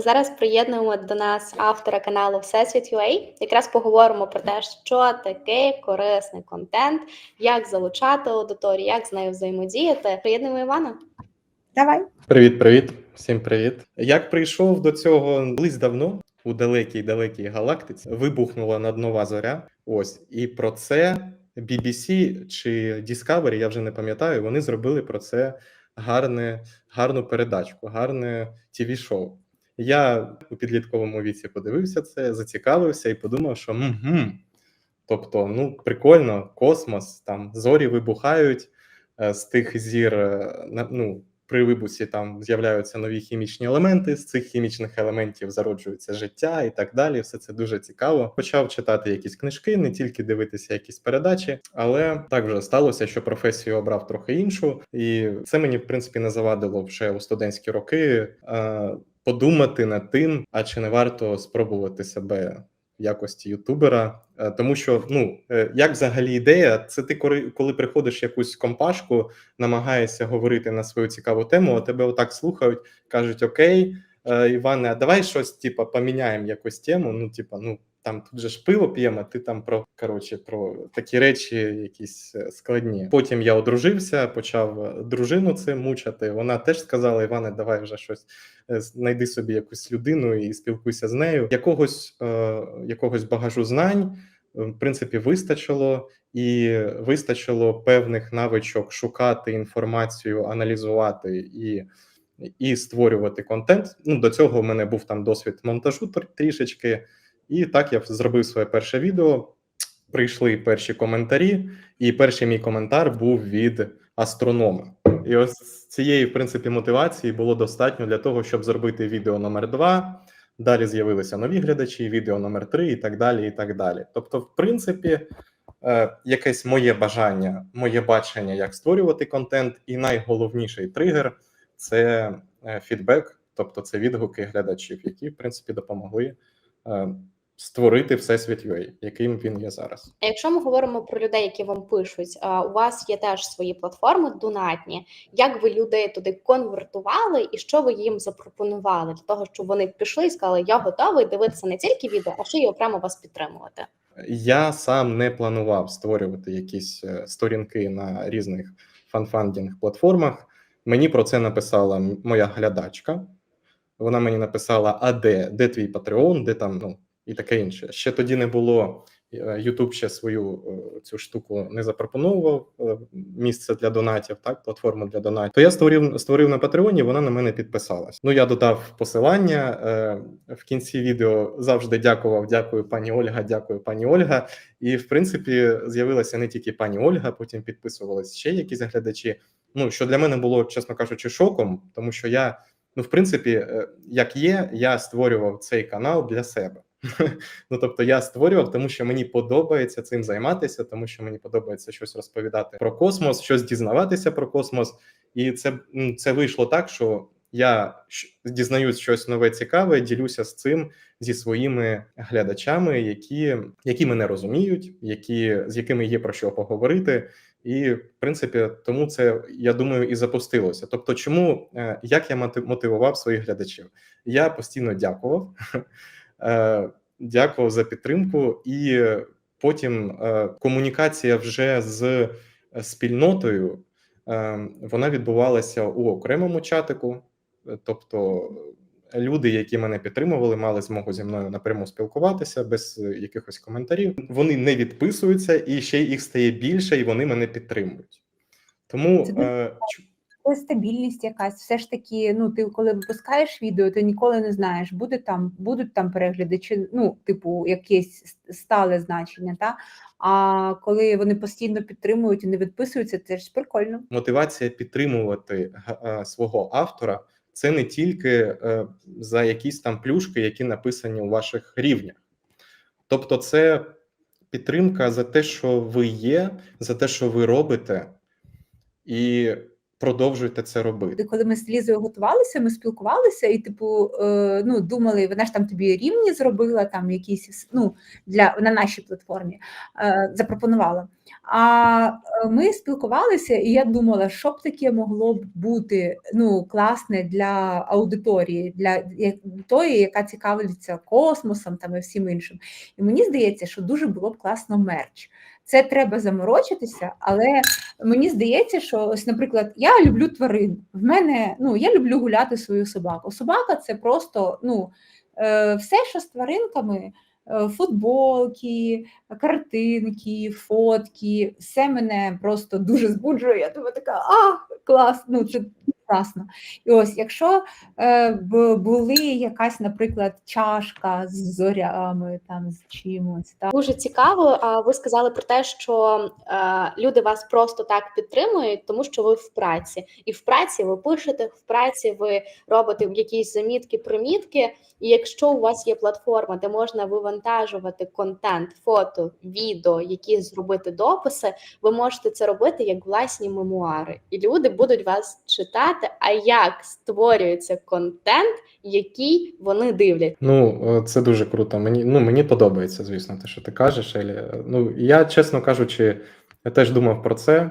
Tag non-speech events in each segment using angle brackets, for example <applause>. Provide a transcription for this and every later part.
Зараз приєднуємо до нас автора каналу Всесвіт UA. Якраз поговоримо про те, що таке корисний контент, як залучати аудиторію, як з нею взаємодіяти. Приєднуємо Івана. Давай. Привіт, привіт, всім привіт. Як прийшов до цього колись давно у далекій далекій галактиці, вибухнула наднова зоря. Ось і про це BBC чи Discovery, я вже не пам'ятаю. Вони зробили про це гарне, гарну передачку, гарне tv шоу Я у підлітковому віці подивився це, зацікавився і подумав, що угу, тобто, ну прикольно, космос, там зорі вибухають е, з тих зір. е, ну, при вибусі там з'являються нові хімічні елементи. З цих хімічних елементів зароджується життя і так далі. Все це дуже цікаво. Почав читати якісь книжки, не тільки дивитися якісь передачі, але так вже сталося, що професію обрав трохи іншу, і це мені в принципі не завадило вже у студентські роки. е, Подумати над тим, а чи не варто спробувати себе в якості ютубера, Е, тому що ну е, як взагалі ідея, це ти коли, приходиш в якусь компашку, намагаєшся говорити на свою цікаву тему, а тебе отак слухають, кажуть: Окей, е, Іване, а давай щось, типа, поміняємо якусь тему. Ну, типа, ну там тут же ж пиво п'ємо, ти там про коротше про такі речі, якісь е, складні. Потім я одружився, почав е, дружину цим мучати. Вона теж сказала: Іване, давай вже щось е, знайди собі якусь людину і спілкуйся з нею. Якогось е, якогось багажу знань. В принципі, вистачило, і вистачило певних навичок шукати інформацію, аналізувати і і створювати контент. Ну до цього в мене був там досвід монтажу трішечки, і так я зробив своє перше відео. Прийшли перші коментарі, і перший мій коментар був від астронома. І ось цієї, в принципі, мотивації було достатньо для того, щоб зробити відео номер два. Далі з'явилися нові глядачі, відео номер три і так далі. І так далі. Тобто, в принципі, е, якесь моє бажання, моє бачення, як створювати контент, і найголовніший тригер це е, фідбек, тобто це відгуки глядачів, які в принципі допомогли е, створити всесвіт UA, яким він є зараз. А якщо ми говоримо про людей, які вам пишуть, у вас є теж свої платформи донатні. Як ви людей туди конвертували, і що ви їм запропонували для того, щоб вони пішли і сказали, я готовий дивитися не тільки відео, а ще й окремо вас підтримувати? Я сам не планував створювати якісь е, сторінки на різних фанфандінг платформах. Мені про це написала моя глядачка. Вона мені написала: А де? Де твій Patreon, де там, ну і таке інше. Ще тоді не було. YouTube ще свою е, цю штуку не запропонував е, місце для донатів, так, платформу для донатів. То я створив створив на Патреоні, вона на мене підписалась. Ну я додав посилання е, в кінці відео. Завжди дякував. Дякую, пані Ольга. Дякую, пані Ольга. І в принципі з'явилася не тільки пані Ольга, потім підписувались ще якісь глядачі. Ну що для мене було, чесно кажучи, шоком, тому що я, ну в принципі, е, як є, я створював цей канал для себе. <laughs> Ну тобто я створював, тому що мені подобається цим займатися, тому що мені подобається щось розповідати про космос, щось дізнаватися про космос, і це це вийшло так, що я дізнаюсь щось нове, цікаве, ділюся з цим зі своїми глядачами, які, які мене розуміють, які з якими є про що поговорити. І в принципі, тому це я думаю і запустилося. Тобто, чому е, як я мотивував своїх глядачів? Я постійно дякував. <laughs> Е, Дякував за підтримку, і потім е, комунікація вже з е, спільнотою вона відбувалася у окремому чатику. Тобто, люди, які мене підтримували, мали змогу зі мною напряму спілкуватися без якихось коментарів. Вони не відписуються, і ще їх стає більше, і вони мене підтримують. Тому Це е, Це стабільність якась. Все ж таки, ну ти коли випускаєш відео, ти ніколи не знаєш, буде там, будуть там перегляди, чи ну, типу, якесь стале значення. Та? А коли вони постійно підтримують і не відписуються, це ж прикольно. мотивація підтримувати свого автора це не тільки е, за якісь там плюшки, які написані у ваших рівнях. Тобто, це підтримка за те, що ви є, за те, що ви робите, і продовжуйте це робити. Коли ми з Лізою готувалися, ми спілкувалися і, типу, е, ну, думали, вона ж там тобі рівні зробила, там якісь ну, для, на нашій платформі е, запропонувала. А е, ми спілкувалися, і я думала, що б таке могло б бути ну, класне для аудиторії, для тої, яка цікавиться космосом там і всім іншим. І мені здається, що дуже було б класно мерч. Це треба заморочитися, але мені здається, що ось, наприклад, я люблю тварин. В мене ну я люблю гуляти свою собаку. Собака це просто ну е, все, що з тваринками. е, Футболки, картинки, фотки, все мене просто дуже збуджує. Я думаю, така а клас, ну це класно. І ось, якщо е, б були якась, наприклад, чашка з зорями, там з чимось, так Дуже цікаво. Ви сказали про те, що е, люди вас просто так підтримують, тому що ви в праці, і в праці ви пишете, в праці ви робите якісь замітки, примітки. І якщо у вас є платформа, де можна вивантажувати контент, фото, відео, які зробити дописи, ви можете це робити як власні мемуари, і люди будуть вас читати. А як створюється контент, який вони дивлять? Ну, е, це дуже круто. Мені, ну, мені подобається, звісно, те, що ти кажеш, Елі. Ну, я, чесно кажучи, я теж думав про це.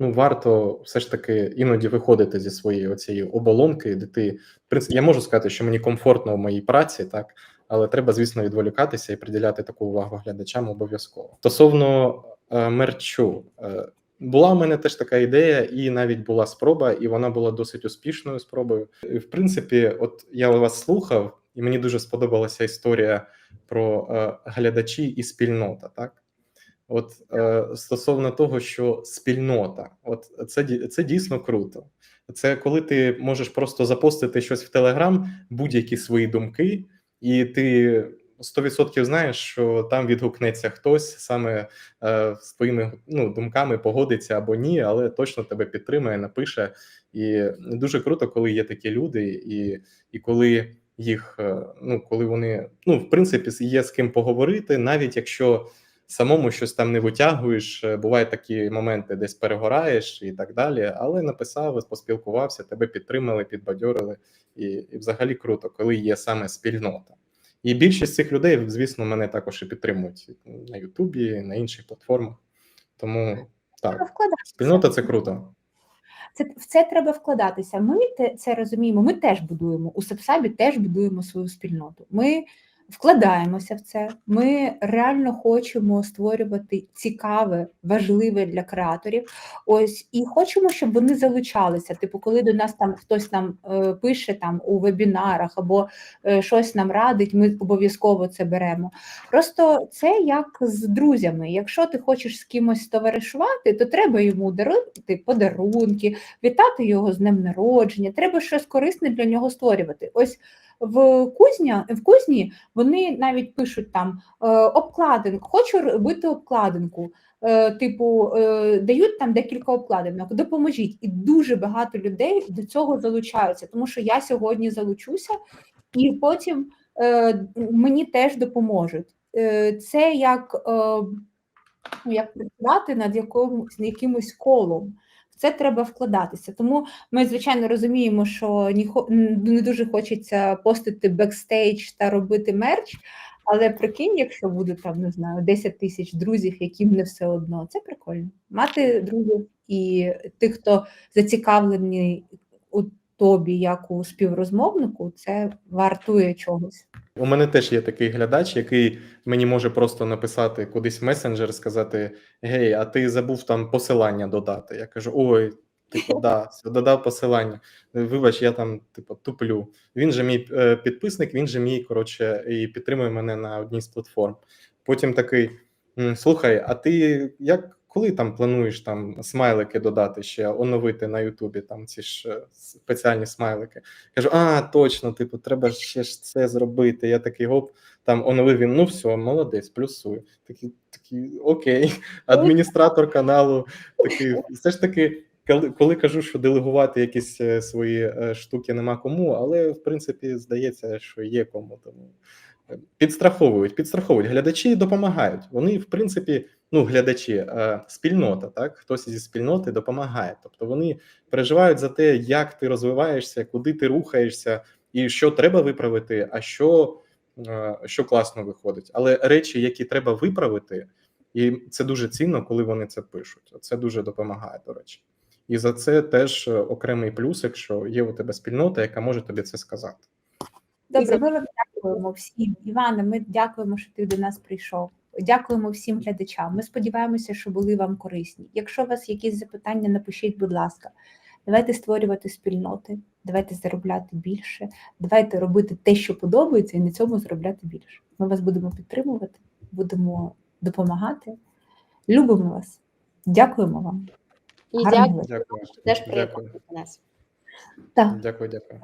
Ну, варто все ж таки іноді виходити зі своєї оцієї оболонки, де ти, в принципі, я можу сказати, що мені комфортно в моїй праці, так, але треба, звісно, відволікатися і приділяти таку увагу глядачам обов'язково. Стосовно е, мерчу, е, була в мене теж така ідея, і навіть була спроба, і вона була досить успішною спробою. І, в принципі, от я вас слухав, і мені дуже сподобалася історія про е, глядачі і спільнота. Так, от е, стосовно того, що спільнота, от це це дійсно круто. Це коли ти можеш просто запостити щось в Телеграм, будь-які свої думки, і ти 100% знаєш, що там відгукнеться хтось саме е, з твоїми ну, думками погодиться або ні, але точно тебе підтримає, напише. І дуже круто, коли є такі люди, і, і коли їх, е, ну коли вони, ну, в принципі, є з ким поговорити, навіть якщо самому щось там не витягуєш, е, бувають такі моменти, десь перегораєш і так далі. Але написав, поспілкувався, тебе підтримали, підбадьорили, і, і взагалі круто, коли є саме спільнота. І більшість цих людей, звісно, мене також і підтримують на Ютубі, на інших платформах. Тому так, спільнота це круто. Це в це треба вкладатися. Ми це розуміємо. Ми теж будуємо у Сепсабі, теж будуємо свою спільноту. Ми вкладаємося в це. Ми реально хочемо створювати цікаве, важливе для креаторів. Ось і хочемо, щоб вони залучалися. Типу, коли до нас там хтось нам е, пише там у вебінарах або е, щось нам радить, ми обов'язково це беремо. Просто це як з друзями. Якщо ти хочеш з кимось товаришувати, то треба йому дарувати подарунки, вітати його з днем народження. Треба щось корисне для нього створювати. Ось в кузня в кузні вони навіть пишуть там е, обкладинку, хочу робити обкладинку. Е, Типу, е, дають там декілька обкладинок, допоможіть. І дуже багато людей до цього залучаються, тому що я сьогодні залучуся, і потім мені теж допоможуть. Це як, ну, як працювати над якомусь якимось колом. В це треба вкладатися. Тому ми, звичайно, розуміємо, що не дуже хочеться постити бекстейдж та робити мерч. Але прикинь, якщо буде там, не знаю, 10 тисяч друзів, яким не все одно, це прикольно. Мати друзів і тих, хто зацікавлений у тобі, як у співрозмовнику, це вартує чогось. У мене теж є такий глядач, який мені може просто написати кудись месенджер, сказати: Гей, а ти забув там посилання додати. Я кажу: ой, типу, да, <laughs> все, додав посилання. Вибач, я там типу туплю. Він же мій е, підписник, він же мій, коротше, і підтримує мене на одній з платформ. Потім такий: слухай, а ти як коли там плануєш там смайлики додати ще оновити на Ютубі? Там ці ж е, спеціальні смайлики. Кажу, а, точно, типу, треба ще ж це зробити. Я такий гоп, там оновив він, ну все, молодець, плюсую. Такий, такий окей, адміністратор каналу, такий, все ж таки. Коли, коли кажу, що делегувати якісь е, свої е, штуки нема кому, але в принципі здається, що є кому. Тому е, підстраховують, підстраховують. Глядачі допомагають. Вони, в принципі, ну, глядачі, спільнота, так, хтось зі спільноти допомагає. Тобто вони переживають за те, як ти розвиваєшся, куди ти рухаєшся, і що треба виправити, а що, що класно виходить. Але речі, які треба виправити, і це дуже цінно, коли вони це пишуть. Це дуже допомагає, до речі. І за це теж е, окремий плюс, якщо є у тебе спільнота, яка може тобі це сказати. Добре, ми вам дякуємо всім. Іване, ми дякуємо, що ти до нас прийшов. Дякуємо всім глядачам. Ми сподіваємося, що були вам корисні. Якщо у вас якісь запитання, напишіть, будь ласка. Давайте створювати спільноти, давайте заробляти більше, давайте робити те, що подобається, і на цьому заробляти більше. Ми вас будемо підтримувати, будемо допомагати. Любимо вас. Дякуємо вам. І дякую, Дякую. теж Дякую. до нас. Так. Дякую. Дякую.